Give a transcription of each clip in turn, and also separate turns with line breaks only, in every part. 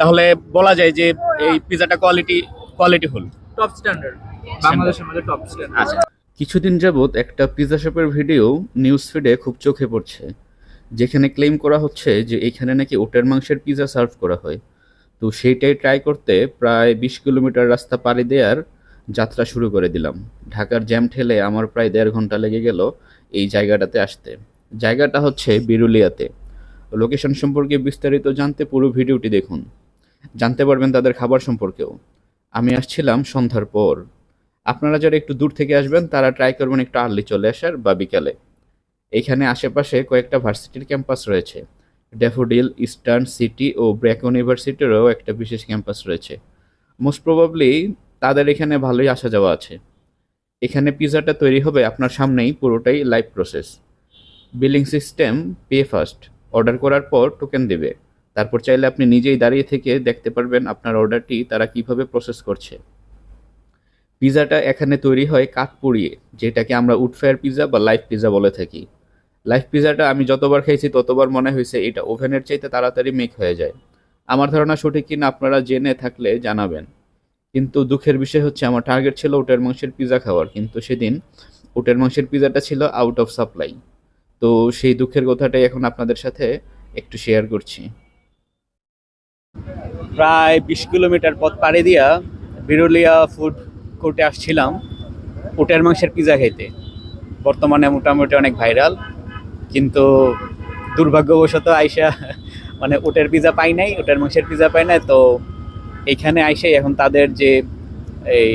তাহলে বলা যায় যে এই পিজাটা কোয়ালিটি কোয়ালিটিফুল
টপ স্ট্যান্ডার্ড বাংলাদেশের মধ্যে টপ স্ট্যান্ডার্ড
আচ্ছা। কিছুদিন যাবৎ একটা পিজা শপের ভিডিও নিউজ ফিডে খুব চোখে পড়ছে যেখানে ক্লেম করা হচ্ছে যে এখানে নাকি ওটের মাংসের পিজা সার্ভ করা হয়। তো সেইটাই ট্রাই করতে প্রায় বিশ কিলোমিটার রাস্তা পাড়ি দেওয়ার যাত্রা শুরু করে দিলাম। ঢাকার জ্যাম ঠেলে আমার প্রায় দেড় ঘণ্টা লেগে গেল এই জায়গাটাতে আসতে। জায়গাটা হচ্ছে বিরুলিয়াতে। লোকেশন সম্পর্কে বিস্তারিত জানতে পুরো ভিডিওটি দেখুন। জানতে পারবেন তাদের খাবার সম্পর্কেও। আমি আসছিলাম সন্ধ্যার পর। আপনারা যারা একটু দূর থেকে আসবেন, তারা ট্রাই করবেন একটু আর্লি চলে আসার বা বিকালে। এখানে আশেপাশে কয়েকটা ভার্সিটির ক্যাম্পাস রয়েছে। ড্যাফোডিল ইস্টার্ন সিটি ও ব্র্যাক ইউনিভার্সিটিরও একটা বিশেষ ক্যাম্পাস রয়েছে। মোস্ট প্রবাবলি তাদের এখানে ভালোই আসা যাওয়া আছে। এখানে পিজাটা তৈরি হবে আপনার সামনেই, পুরোটাই live process billing system pay first order করার পর টোকেন দেবে। তারপর চাইলে আপনি নিজেই দাঁড়িয়ে থেকে দেখতে পারবেন আপনার অর্ডারটি তারা কীভাবে প্রসেস করছে। পিজাটা এখানে তৈরি হয় কাঠ পুড়িয়ে, যেটাকে আমরা উডফায়ার পিজা বা লাইভ পিজা বলে থাকি। লাইভ পিজাটা আমি যতবার খেয়েছি ততবার মনে হয়েছে এটা ওভেনের চাইতে তাড়াতাড়ি মেক হয়ে যায়। আমার ধারণা সঠিক কিনা আপনারা জেনে থাকলে জানাবেন। কিন্তু দুঃখের বিষয় হচ্ছে আমার টার্গেট ছিল উটের মাংসের পিজা খাওয়ার, কিন্তু সেদিন উটের মাংসের পিজাটা ছিল আউট অফ সাপ্লাই তো সেই দুঃখের কথাটাই এখন আপনাদের সাথে একটু শেয়ার করছি। প্রায় বিশ কিলোমিটার পথ পাড়ি দিয়া বিরুলিয়া ফুড কোর্টে আসছিলাম, উটের মাংসের পিজা খেতে বর্তমানে মোটামুটি অনেক ভাইরাল কিন্তু দুর্ভাগ্যবশত আইসা মানে উটের পিজা পাই নাই, উটের মাংসের পিজা পাই নাই, তো এইখানে আইসে এখন তাদের যে এই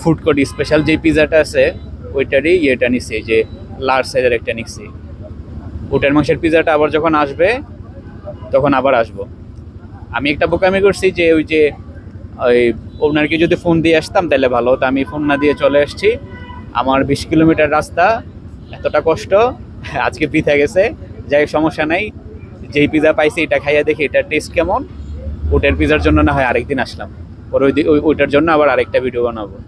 ফুড কোর্ট স্পেশাল যে পিজাটা আছে, ওইটারই ইয়েটা নিছে যে লার্জ সাইজের একটা নিচ্ছি উটের মাংসের পিজাটা আবার যখন আসবে, তখন আবার আসব। আমি একটা বোকামি করছি যে ওই যে, ওই ওনারকে যদি ফোন দিয়ে আসতাম, তাহলে ভালো হতো। আমি ফোন না দিয়ে চলে আসছি। আমার বিশ কিলোমিটার রাস্তা, এতটা কষ্ট, আজকে পিঠা গেছে। যাই সমস্যা নাই। যেই পিজা পাইছি, এটা খাইয়া দেখি এটার টেস্ট কেমন। ওটার পিজার জন্য না হয় আরেকদিন আসলাম। পরে ওই- ওইটার জন্য আবার আরেকটা ভিডিও বানাবো।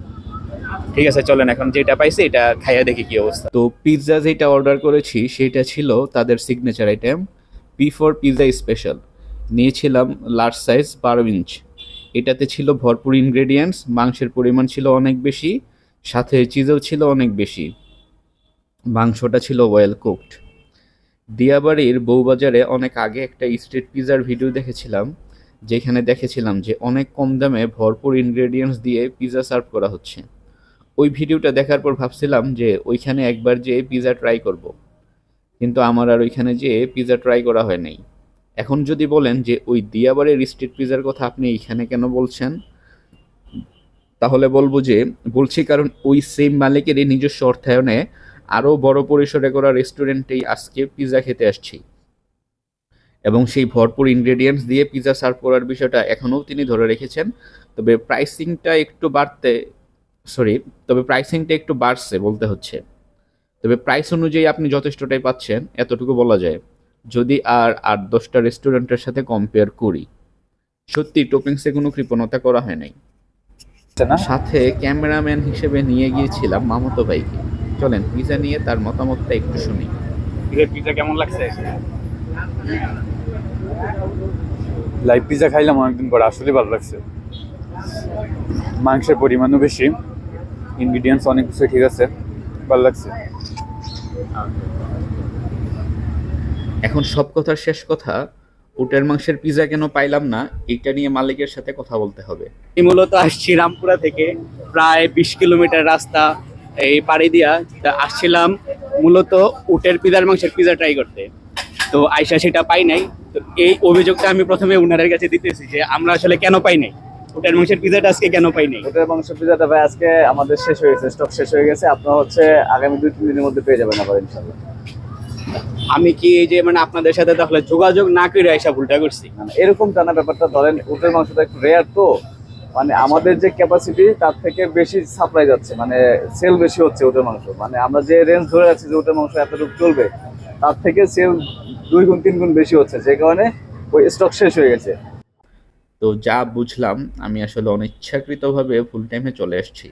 ঠিক আছে, চলেন, এখন যেটা পাইছি এটা খাইয়া দেখি কি অবস্থা। তো পিৎজা যেটা অর্ডার করেছি, সেটা ছিল তাদের signature item P for pizza special নিয়েছিলাম লার্জ সাইজ বারো ইঞ্চ এটাতে ছিল ভরপুর ইনগ্রেডিয়েন্টস মাংসের পরিমাণ ছিল অনেক বেশি, সাথে চিজও ছিল অনেক বেশি। মাংসটা ছিল ওয়েল কুকড দিয়াবাড়ির বউবাজারে অনেক আগে একটা স্ট্রিট পিজার ভিডিও দেখেছিলাম, যেখানে দেখেছিলাম যে অনেক কম দামে ভরপুর ইনগ্রেডিয়েন্টস দিয়ে পিজা সার্ভ করা হচ্ছে। ওই ভিডিওটা দেখার পর ভাবছিলাম যে ওইখানে একবার যেয়ে পিজা ট্রাই করব। কিন্তু আমার আর ওইখানে যেয়ে পিজা ট্রাই করা হয় নাই। এখন যদি বলেন যে ওই দিয়াবাড়ির স্ট্রিট পিজার কথা আপনি এইখানে কেন বলছেন, তাহলে বলব যে বলছি কারণ ওই সেম মালিকেরই নিজস্ব অর্থায়নে আরও বড় পরিসরে করা রেস্টুরেন্টেই আজকে পিজা খেতে আসছি। এবং সেই ভরপুর ইনগ্রেডিয়েন্টস দিয়ে পিজা সার্ভ করার বিষয়টা এখনও তিনি ধরে রেখেছেন। তবে প্রাইসিংটা একটু বাড়তে সরি তবে প্রাইসিংটা একটু বাড়ছে বলতে হচ্ছে। তবে প্রাইস অনুযায়ী আপনি যথেষ্টটাই পাচ্ছেন এতটুকু বলা যায়। যদি আর আট দশটা রেস্টুরেন্টের সাথে কম্পেয়ার করি সত্যি টোপিংসে কোনো কৃপণতা করা হয় নাই। সাথে ক্যামেরাম্যান হিসেবে নিয়ে গিয়েছিলাম মামতো ভাইকে। চলেন পিজা নিয়ে তার মতামতটা একটু শুনি।
পিজা কেমন লাগছে?
লাইভ পিজা খাইলাম অনেকদিন পর আসলে ভালো লাগছে। মাংসের পরিমাণও বেশি। ইনগ্রিডিয়েন্টস অনেক কিছু ঠিক আছে ভালো লাগছে।
এখন সব কথার শেষ কথা উটের মাংসের পিজা কেন পাইলাম না এটা নিয়ে মালিকের সাথে কথা বলতে হবে।
আমি মূলত আসছি রামপুরা থেকে প্রায় বিশ কিলোমিটার রাস্তা এই পাড়ি দিয়া তা আসছিলাম মূলত উটের পিজার মাংসের পিজা ট্রাই করতে। তো আইসা সেটা পাই নাই তো এই অভিযোগটা আমি প্রথমে উনারের কাছে দিতেছি যে আমরা আসলে কেন পাই নাই। উটের মাংসের পিজাটা আজকে কেন পাই নাই
ওটার মাংস পিজাটা ভাই আজকে আমাদের শেষ হয়ে গেছে স্টক শেষ হয়ে গেছে। আপনার হচ্ছে আগামী দুই তিন দিনের মধ্যে পেয়ে যাবেন আবার ইনশাল্লাহ
আমি কি এই যে মানে আপনাদের সাথে তাহলে যোগাযোগ না করে আইসা ভুলটা করছি?
মানে এরকম টানা ব্যাপারটা ধরেন উটের মাংসটা একটু রেয়ার তো মানে আমাদের যে ক্যাপাসিটি তার থেকে বেশি সাপ্লাই যাচ্ছে মানে সেল বেশি হচ্ছে উটের মাংস। মানে আমরা যে রেঞ্জ ধরে আছি যে উটের মাংস এতটুকু চলবে তার থেকে সেল দুই গুণ তিন গুণ বেশি হচ্ছে যে কারণে ওই স্টক শেষ হয়ে গেছে।
তো যা বুঝলাম আমি আসলে অনিচ্ছাকৃতভাবে ফুল টাইমে চলে এসেছি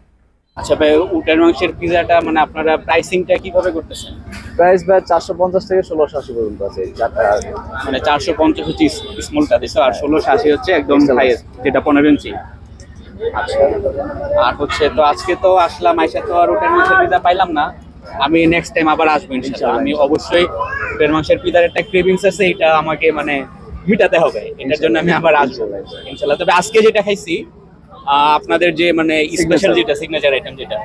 আচ্ছা ভাই উটের মাংসের পিজাটা মানে আপনারা প্রাইসিংটা কীভাবে করতেছেন?
প্রাইস ভাই চারশো পঞ্চাশ থেকে ষোলোশো আশি পর্যন্ত আছে
মানে চারশো পঞ্চাশ হচ্ছে স্মলটা দিছো আর ষোলোশো আশি হচ্ছে একদম হাইয়েস্ট যেটা পনেরো ইঞ্চি আচ্ছা। আর হচ্ছে তো আজকে তো আসলাম আইসা তো আর উটের মাংসের পিজা পাইলাম না। আমি নেক্সট টাইম আবার আসব ইনশাল্লাহ আমি অবশ্যই উটের মাংসের পিজার একটা ক্রেভিংস আছে এটা আমাকে মানে মিটাতে হবে। এটার জন্য আমি আবার আসব। ইনশাল্লাহ তবে আজকে যেটা খাইছি আপনাদের যে মানে স্পেশাল যেটা সিগনেচার আইটেম যেটা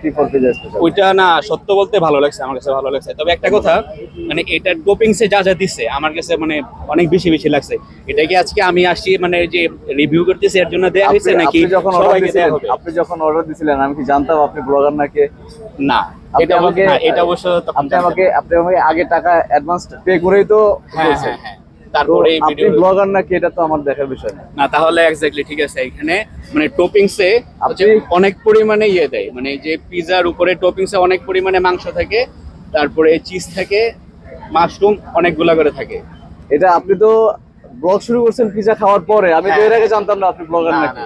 ওইটা না সত্য বলতে ভালো লাগছে আমার কাছে ভালো লাগছে। তবে একটা কথা মানে এটার টোপিংসে যা যা দিচ্ছে আমার কাছে মানে অনেক বেশি বেশি লাগছে। এটা কি আজকে আমি আসছি মানে যে রিভিউ করতেছি এর জন্য দেয়া হয়েছে নাকি
আপনি যখন আপনি যখন অর্ডার দিছিলেন আমি কি জানতাম আপনি ব্লগার নাকি
না এটা আমাকে এটা অবশ্য
আপনি আমাকে আপনি আমাকে আগে টাকা অ্যাডভান্স পে করেই তো
হ্যাঁ হ্যাঁ হ্যাঁ। তারপরে
আপনি ব্লগার নাকি এটা তো আমার দেখার বিষয় না।
না তাহলে এক্স্যাক্টলি ঠিক আছে এখানে মানে টোপিংসে
আপনি-
অনেক পরিমাণে ইয়ে দেয়। মানে যে পিজার উপরে টোপিংসে অনেক পরিমাণে মাংস থাকে তারপরে চিজ থাকে মাশরুম অনেকগুলা করে থাকে।
এটা আপনি তো ব্লগ শুরু করছেন পিজা খাওয়ার পরে আমি তো এর আগে জানতাম না আপনি ব্লগার
না
নাকি।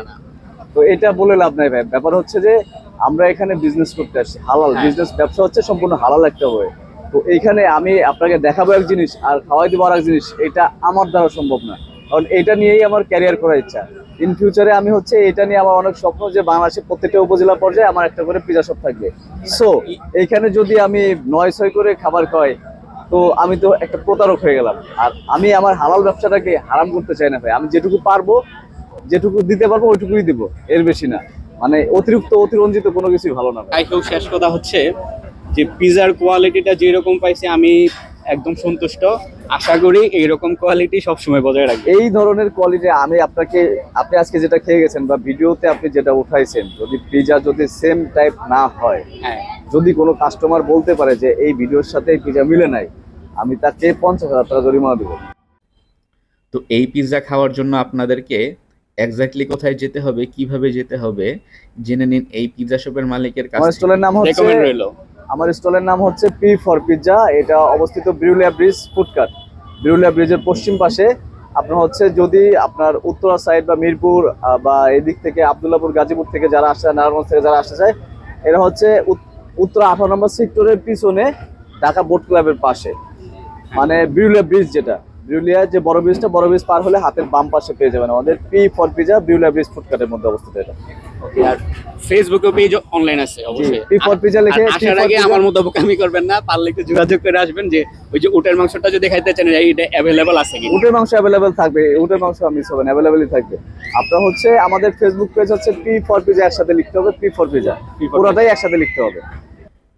তো এটা বলে লাভ নাই ভাই। ব্যাপার হচ্ছে যে আমরা এখানে বিজনেস করতে আসছি হালাল।
হ্যাঁ।
বিজনেস ব্যবসা হচ্ছে সম্পূর্ণ হালাল একটা ওয়ে তো এইখানে আমি আপনাকে দেখাবো এক জিনিস আর খাওয়াই দেবো আর এক জিনিস, এটা আমার দ্বারা সম্ভব না। কারণ এটা নিয়েই আমার ক্যারিয়ার করার ইচ্ছা। ইন ফিউচারে আমি হচ্ছে এটা নিয়ে আমার অনেক স্বপ্ন যে বাংলাদেশের প্রত্যেকটা উপজেলা পর্যায়ে আমার একটা করে পিজা শপ থাকবে। সো এইখানে যদি আমি নয় ছয় করে খাবার খাই তো আমি তো একটা প্রতারক হয়ে গেলাম। আর আমি আমার হালাল ব্যবসাটাকে হারাম করতে চাই না ভাই। আমি যেটুকু পারব, যেটুকু দিতে পারব, ওইটুকুই দিব। এর বেশি না। মানে অতিরিক্ত অতিরঞ্জিত কোনো কিছুই ভালো না
শেষ কথা হচ্ছে যে পিজার কোয়ালিটিটা যেরকম পাইছি আমি একদম সন্তুষ্ট। আশা করি এইরকম কোয়ালিটি সবসময় বজায় রাখবে।
এই ধরনের কোয়ালিটি আমি আপনাকে আপনি আজকে যেটা খেয়ে গেছেন বা ভিডিওতে আপনি যেটা উঠাইছেন যদি পিজা যদি সেম টাইপ না হয়
হ্যাঁ।
যদি কোনো কাস্টমার বলতে পারে যে এই ভিডিওর সাথে পিজা মিলে নাই আমি তাকে পঞ্চাশ হাজার টাকা জরিমানা দেবো।
তো এই পিৎজা খাওয়ার জন্য আপনাদেরকে এক্স্যাক্টলি কোথায় যেতে হবে কীভাবে যেতে হবে জেনে নিন এই পিৎজা শপের মালিকের কাছ
নাম হচ্ছে
রেকমেন্ড রইল।
আমার স্টলের নাম হচ্ছে পি ফর পিৎজা এটা অবস্থিত বিরুলিয়া ব্রিজ ফুডকার্ট বিরুলিয়া ব্রিজের পশ্চিম পাশে। আপনার হচ্ছে যদি আপনার উত্তরা সাইড বা মিরপুর বা এদিক থেকে আবদুল্লাপুর, গাজীপুর থেকে যারা আসে, নারায়ণগঞ্জ থেকে যারা আসতে চায় এরা হচ্ছে উত্তরা আঠারো নম্বর সেক্টরের পিছনে ঢাকা বোট ক্লাবের পাশে। মানে বিরুলিয়া ব্রিজ যেটা। বিরুলিয়া যে বড় ব্রিজটা, বড় ব্রিজ পার হলে হাতের বাম পাশে পেয়ে যাবেন আমাদের P for pizza Birulia bridge ফুটকাটের মধ্যে অবস্থিত এটা।
আর ফেসবুকে পেজ অনলাইন আছে অবশ্যই।
পি ফর পিজা লিখে
আসার আগে আমার মতো বোকামি করবেন না পারলে একটু যোগাযোগ করে আসবেন যে ওই যে উটের মাংসটা যদি খাইতে চান এইটা অ্যাভেলেবল আছে কি
উটের মাংস অ্যাভেলেবেল থাকবে উটের মাংস মিস হবে অ্যাভেলেবেলই থাকবে। আপনার হচ্ছে আমাদের ফেসবুক পেজ হচ্ছে পি ফর পিজা একসাথে লিখতে হবে পি ফর পিজা পুরোটাই একসাথে লিখতে হবে।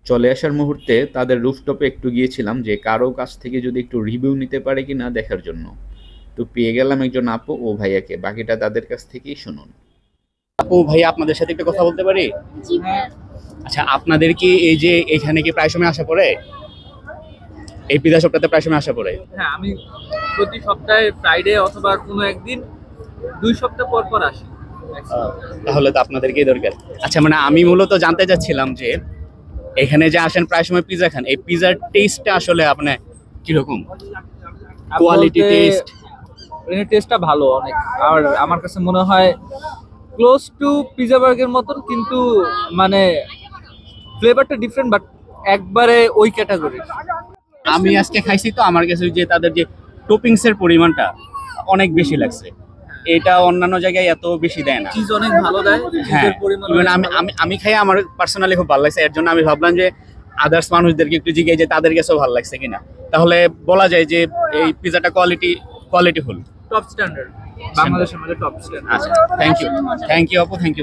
চলে আসার মুহূর্তে তাদের রুফটপে একটু গিয়েছিলাম যে কারও কাছ থেকে যদি একটু রিভিউ নিতে পারে কিনা দেখার জন্য। তো পেয়ে গেলাম একজন আপু ও ভাইয়াকে বাকিটা তাদের কাছ থেকেই শুনুন।
ও ভাই আপনাদের সাথে একটা কথা বলতে পারি? আচ্ছা আপনাদের কি এই যে এখানে কি প্রায় সময় আসা পড়ে? এই পিজা শপটাতে প্রায় সময় আসা পড়ে?
হ্যাঁ আমি প্রতি সপ্তাহে ফ্রাইডে অথবা কোনো একদিন দুই সপ্তাহ পর পর আসি।
তাহলে তো আপনাদেরকেই দরকার। আচ্ছা মানে আমি মূলত জানতে চাচ্ছিলাম যে এখানে যে আসেন প্রায় সময় পিজা খান এই পিজার টেস্টটা আসলে আপনার কীরকম? কোয়ালিটি টেস্ট
এর টেস্টটা ভালো অনেক। আর আমার কাছে মনে হয় ক্লোজ টু পিজা বার্গের মতন কিন্তু মানে ফ্লেভারটা ডিফারেন্ট বাট একবারে ওই ক্যাটাগরি
আমি আজকে খাইছি তো আমার কাছে যে তাদের যে টোপিংস এর পরিমাণটা অনেক বেশি লাগছে। এটা অন্যান্য জায়গায় এত বেশি দেয় না।
চিজ অনেক ভালো দেয়
হ্যাঁ আমি আমি আমি খাই আমার পার্সোনালি খুব ভালো লাগছে। এর জন্য আমি ভাবলাম যে আদার্স মানুষদেরকে একটু জিজ্ঞেস যে তাদের কাছেও ভালো লাগছে কিনা। তাহলে বলা যায় যে এই পিজাটা কোয়ালিটি কোয়ালিটিফুল
টপ স্ট্যান্ডার্ড বাংলাদেশের মধ্যে টপ স্ট্যান্ডার্ড
আচ্ছা থ্যাংক ইউ থ্যাংক ইউ আপু থ্যাংক ইউ